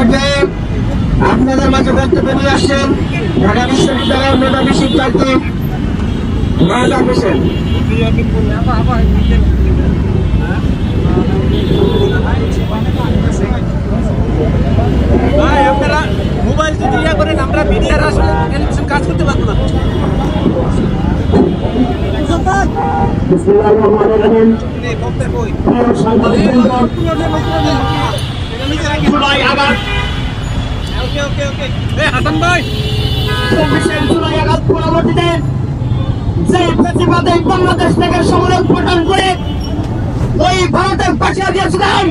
পর্যায়ে আপনাদের মাঝে বক্তব্য নিয়ে আসছেন ঢাকা বিশ্ববিদ্যালয়ের মেধাবী শিক্ষার্থী মাহাদা হোসেন। আপনারা মোবাইল যদি ইয়া করেন আমরা মিডিয়ার আসলে কাজ করতে পারব না। বিসমিল্লাহির রহমানির রহিম। প্রিয় সাংবাদিকবৃন্দ, আবার হাসান ভাই। চব্বিশে জুলাই আঘাত পরবর্তীতে যে প্রতিবাদ এই বাংলাদেশ থেকে সমরণ গঠন করে ওই ভারতের পাঠিয়ে দিয়েছিলাম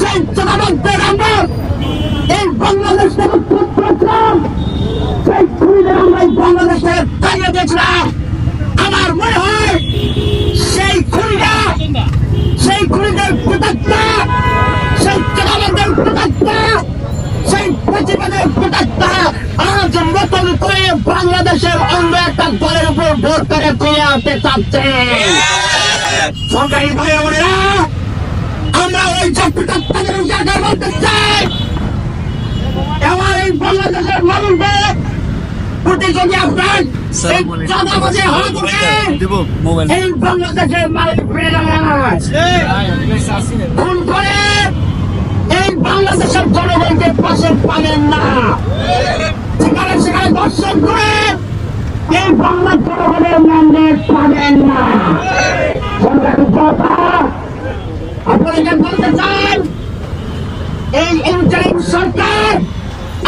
সেই জনগণদের আমরা এই বাংলাদেশ থেকে করেছিলাম সেই খুনিদের আমরা এই বাংলাদেশ থেকে তাড়িয়ে দিয়েছিলাম। আমার মনে হয় চাচ্ছে। সরকারি ভাই বোনেরা আমরা ওই চাই। আমার এই বাংলাদেশের আপনার এই বাংলাদেশের করে এই বাংলাদেশের জনগণকে পাশে পাবেন না। সেখানে সেখানে দর্শন করে এই বাংলা জনগণের ম্যান্ডেট পাবেন না। আপনাদেরকে বলতে চান? এই ইন্টারিম সরকার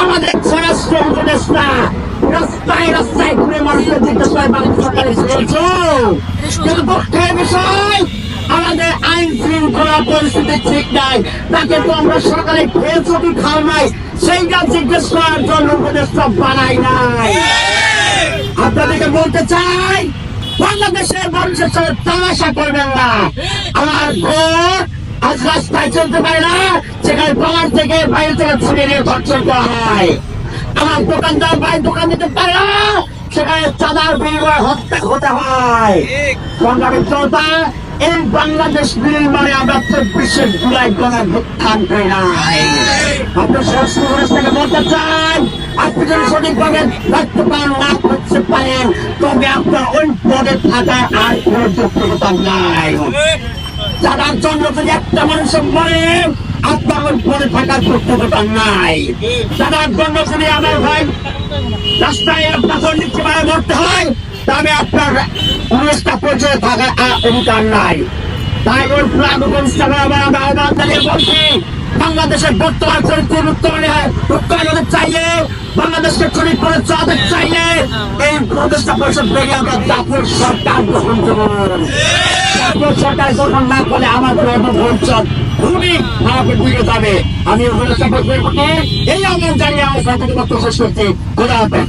আমাদের স্বরাষ্ট্র উপদেষ্টা রাস্তায় রাস্তায় ঘুরে মানুষের চায় বাংলা সরকারের চলছে কিন্তু দুঃখের বিষয় আমাদের আইন শৃঙ্খলা পরিস্থিতি ঠিক নাই। তাকে তো আমরা সকালে খেয়েছো কি খাও নাই। সেইটা জিজ্ঞেস করার জন্য উপদেষ্টা বানাই নাই। আপনাদেরকে বলতে চাই, বাংলাদেশের মানুষের সঙ্গে তামাশা করবেন না। আমার ঘর আজ রাস্তায় চলতে পারে না সেখানে পাহাড় থেকে বাইরে থেকে ছুটে নিয়ে ধর্ষণ করা হয়। আমার দোকানদার ভাই দোকান দিতে পারে না, সেখানে চাঁদার বিনিময়ে হত্যা হতে হয়। সংগ্রামী জনতা এই বাংলাদেশ নির্মাণে আমরা চব্বিশের জুলাই গণার উত্থান করি নাই আপনার স্বরাষ্ট্র উপদেষ্টাকে বলতে চান আপনি যদি সঠিকভাবে দায়িত্ব পালন না করতে পারেন তবে আপনার ওই পদে থাকার আর কোনো যোগ্যতা নাই। যারা জন্য যদি একটা মানুষের মরে, আপনার ওই পদে থাকার যোগ্যতা নাই। যারা জন্য যদি আমার ভাই রাস্তায় আপনার নিচে মারা মরতে হয় তবে আপনার উনিশটা পর্যায়ে থাকার অধিকার নাই। তাই আমরা বলছি, বাংলাদেশের বর্তমান চরিত্রের উত্তরণে উত্তরণ চাইলে, বাংলাদেশকে শরীর করে চাইলে, এই প্রতিষ্ঠা পরিষদ থেকে আমরা জাতীয় সরকার গ্রহণ করুন জাতীয় সরকার গ্রহণ না করলে আমার ভবিষ্যৎ খুবই খারাপের দিকে যাবে। আমি উপদেষ্টা এই আহ্বান জানিয়ে আমার সরকারি বক্তব্য শেষ করছি। খোদা হাফেজ।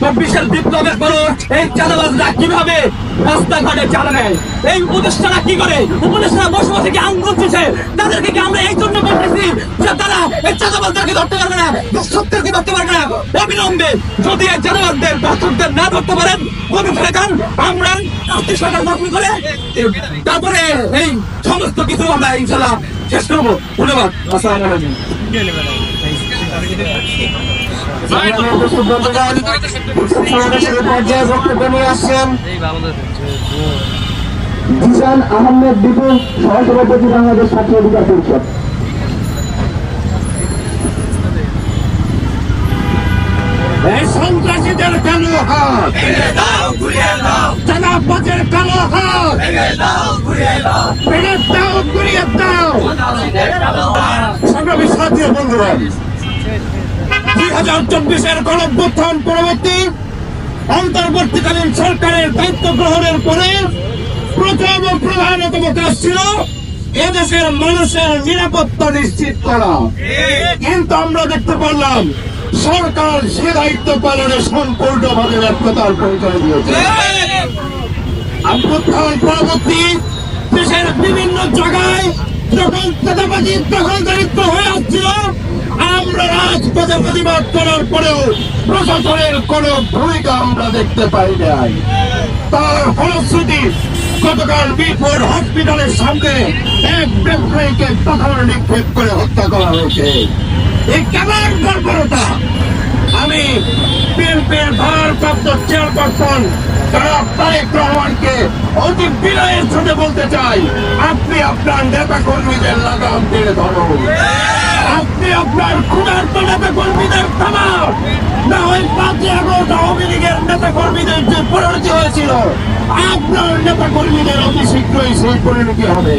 চব্বিশের বিপ্লবের পর এই চাঁদাবাজরা কীভাবে রাস্তাঘাটে চাঁদা নেয়? এই উপদেষ্টারা কি করে? উপদেষ্টারা বসে বসে কি আঙ্গুল চুষে তাদেরকে কি আমরা এই জন্য বলতেছি যে তারা এই চাঁদাবাজদেরকে ধরতে পারবে না? দর্শকদেরকে ধরতে পারবে না? অবিলম্বে যদি এই চাঁদাবাজদের দর্শকদের না ধরতে পারেন ফেলে আমরা রাষ্ট্রীয় সরকার করে তারপরে এই সমস্ত কিছু আমরা ইনশাল্লাহ শেষ করব। ধন্যবাদ। আসসালামু আলাইকুম। জিসান আহমেদ বিপুল সহসভাপতি বাংলাদেশ ছাত্র অধিকার পরিষদ। সন্ত্রাসীদের কালো হাত। চালাবাজের কালো হাত। দাও। ঘুরিয়ে দাও সংগ্রামী সাথী বন্ধুরা চব্বিশের গণভ্যুত্থান পরবর্তী অন্তর্বর্তীকালীন সরকারের দায়িত্ব গ্রহণের পরে প্রথম প্রধানতম কাজ ছিল এদেশের মানুষের নিরাপত্তা নিশ্চিত করা। কিন্তু আমরা দেখতে পারলাম, সরকার সে দায়িত্ব পালনে সম্পূর্ণভাবে ব্যর্থতার পরিচয় দিয়েছে। আভ্যুত্থান পরবর্তী দেশের বিভিন্ন জায়গায় যখন চাঁদাবাজি দখলদারিত্ব হয়ে আসছিল, আমরা রাজপথে প্রতিবাদ করার পরেও প্রশাসনের কোন ভূমিকা আমরা দেখতে পাই নাই। তার ফলশ্রুতি গতকাল বিপুর হসপিটালের সামনে এক ব্যবসায়ীকে পাথর নিক্ষেপ করে হত্যা করা হয়েছে। এই কেমন বর্বরতা আমি বিএনপির ভারপ্রাপ্ত চেয়ারপারসন জনাব তারেক রহমানকে অতি বিনয়ের সাথে বলতে চাই, আপনি আপনার নেতা কর্মীদের লাগাম টেনে ধরুন আপনি আপনার ক্ষুধার্ত নেতা কর্মীদের থামান না ওই পাঁচই আগস্ট আওয়ামী লীগের নেতা কর্মীদের যে পরিণতি হয়েছিল, আপনার নেতা কর্মীদের অতি শীঘ্রই সেই পরিণতি হবে।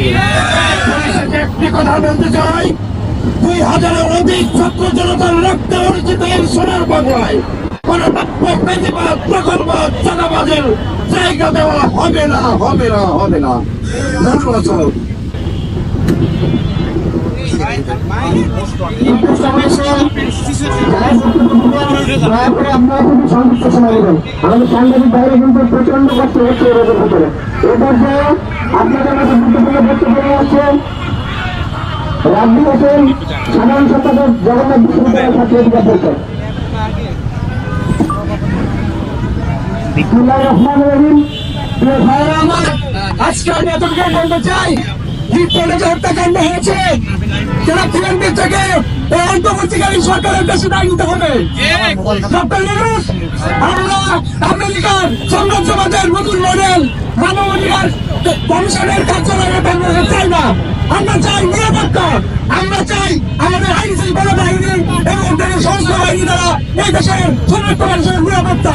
একটি কথা বলতে চাই দুই হাজারের অধিক ছাত্র জনতার রক্তে অর্জিত এই সোনার বাংলায়। কোন চাঁদাবাজের জায়গা দেওয়া হবে না হবে না হবে না। ধন্যবাদ আমাদের সাংবাদিক বাইরে কিন্তু প্রচণ্ড কষ্ট হচ্ছে এই পর্যায়ে রাজ্য হোসেন সাধারণ সম্পাদক জগন্নাথ বিশ্ববিদ্যালয় ছাত্র অধিকার পরিষদ বিসমুল্লাহ রহমান রহিম। প্রিয় সরকারের কাছে নিতে হবে। আমরা আমেরিকার সংঘর্ষবাদের নতুন মডেল, মানবাধিকার কমিশনের কার্যালয়ে চাই না। আমরা চাই নিরাপত্তা। আমরা চাই আমাদের আইন বাহিনী এবং দেশের সংস্থা বাহিনী দ্বারা এই দেশের সমস্ত মানুষের নিরাপত্তা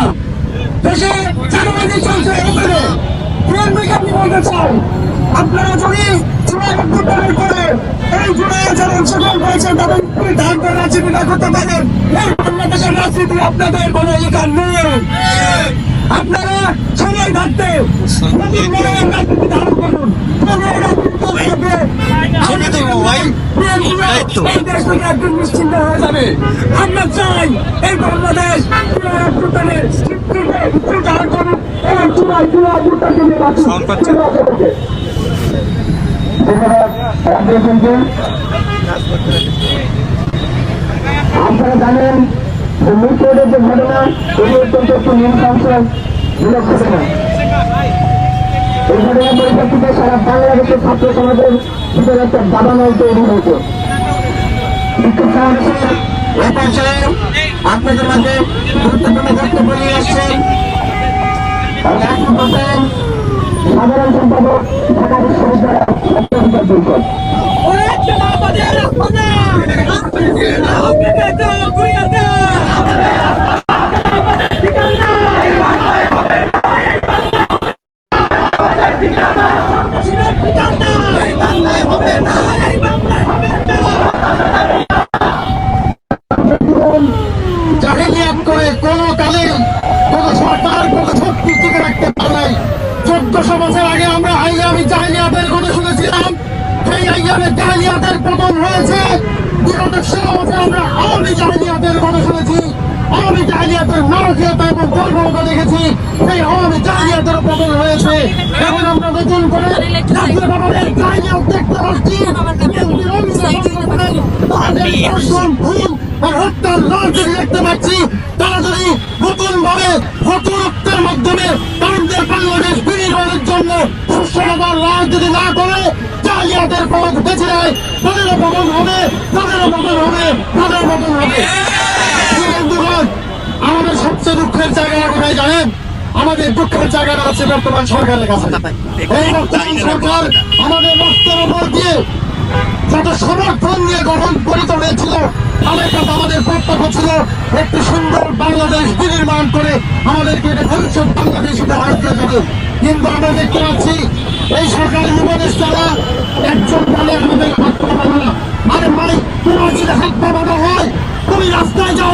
দেশে চারবাজি চলছে এখানে আপনারা যদি জুলাই এই জুলাই যারা অংশগ্রহণ করেছেন তাদের উপরে পারেন। এই বাংলাদেশের রাজনীতি আপনাদের কোনো আপনারা সময় থাকতে রাজনীতি ধারণ করুন কোনো রাজনীতি করবে এই যাবে আমরা চাই এই বাংলাদেশ আপনারা জানেন মিরপুরের যে ঘটনা এটি অত্যন্ত একটি বিরক্ত ঘটনা এই ঘটনার পরিপ্রেক্ষিতে সারা বাংলাদেশের ছাত্র সমাজের ভিতরে একটা দাবানল তৈরি হয়েছে। আপনাদের মাঝে গুরুত্বপূর্ণ বক্তব্য নিয়ে আসছেন সাধারণ সম্পাদক ঢাকা বিশ্ববিদ্যালয়। এবং দেখেছি সেই আওয়ামী জাহিলিয়াতের পতন হয়েছে। এখন আমরা নতুন করে জাতীয় জাহিলিয়াত দেখতে পাচ্ছি। তাদের হত্যার রাজনীতি দেখতে পাচ্ছি, তারা যদি নতুন ভাবে হতরক্তের মাধ্যমে তাদের বাংলাদেশ বিনির্মাণের জন্য সুষমাবার রাজনীতি না করে, জালিয়াতের পথ বেছে নেয় তাদেরও পতন হবে তাদেরও পতন হবে, তাদের পতন হবে। আমাদের সবচেয়ে দুঃখের জায়গা কোথায় জানেন? আমাদের দুঃখের জায়গাটা আছে বর্তমান সরকারের কাছে। এই বর্তমান সরকার আমাদের রক্তের উপর দিয়ে যত সমর্থন নিয়ে গঠন গঠিত হয়েছিল কাছে আমাদের প্রত্যক্ষ ছিল একটি সুন্দর বাংলাদেশ বিনির্মাণ করে আমাদেরকে একটা ভবিষ্যৎ বাংলাদেশ উপহার দিয়ে যাবে কিন্তু আমরা দেখতে পাচ্ছি এই সরকারি উপদেষ্টারা একজন বলে আমাদের হাত পাবো না। আরে ভাই তোমার যদি হাত পাবানো হয় তুমি রাস্তায় যাও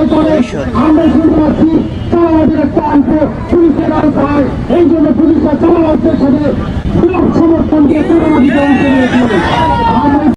আমরা শুনতে পাচ্ছি তারা আমাদের একটা অংশ পুলিশের আওতায়। এই জন্য পুলিশরা তারা অংশের সাথে সমর্থন দিয়ে তারা আমাদের অংশ নিয়েছিল